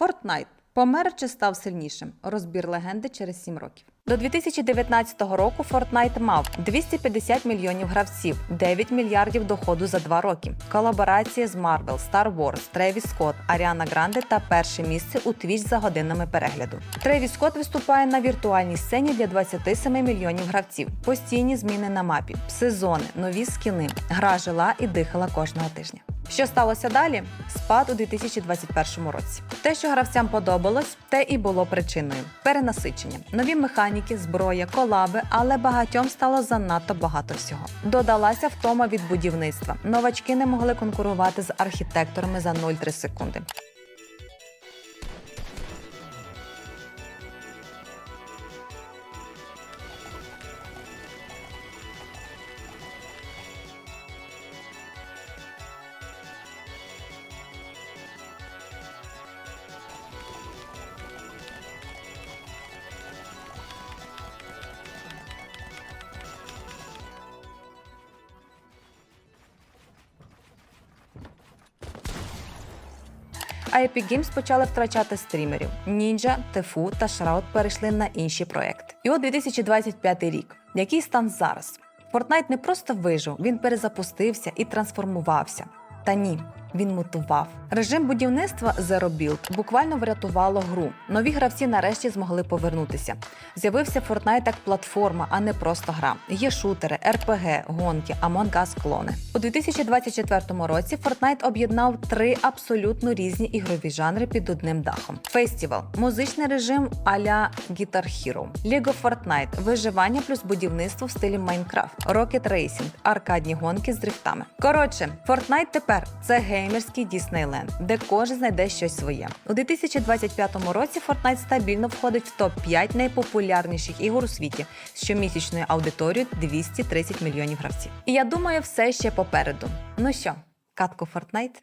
Fortnite. Помер чи став сильнішим? Розбір легенди через 7 років. До 2019 року Fortnite мав 250 мільйонів гравців, 9 мільярдів доходу за 2 роки. Колаборації з Marvel, Star Wars, Тревіс Скотт, Аріана Гранде та перше місце у Twitch за годинами перегляду. Тревіс Скотт виступає на віртуальній сцені для 27 мільйонів гравців. Постійні зміни на мапі, сезони, нові скіни. Гра жила і дихала кожного тижня. Що сталося далі? Спад у 2021 році. Те, що гравцям подобалось, те і було причиною. Перенасичення, нові механіки, зброя, колаби, але багатьом стало занадто багато всього. Додалася втома від будівництва. Новачки не могли конкурувати з архітекторами за 0,3 секунди. А Epic Games почали втрачати стрімерів. Ninja, Тефу та Shroud перейшли на інші проекти. І от 2025 рік. Який стан зараз? Fortnite не просто вижив, він перезапустився і трансформувався. Та ні, він мутував. Режим будівництва Zero Build буквально врятувало гру. Нові гравці нарешті змогли повернутися. З'явився Fortnite як платформа, а не просто гра. Є шутери, RPG, гонки, Among Us клони. У 2024 році Fortnite об'єднав три абсолютно різні ігрові жанри під одним дахом: фестивал, музичний режим а-ля Guitar Hero, League of Fortnite, виживання плюс будівництво в стилі Minecraft, Rocket Racing, аркадні гонки з дрифтами. Коротше, Fortnite тепер це геймерський Діснейленд, де кожен знайде щось своє. У 2025 році Fortnite стабільно входить в топ 5 найпопулярніших ігор у світі з щомісячною аудиторією 230 мільйонів гравців. І я думаю, все ще попереду. Ну що, катку Fortnite?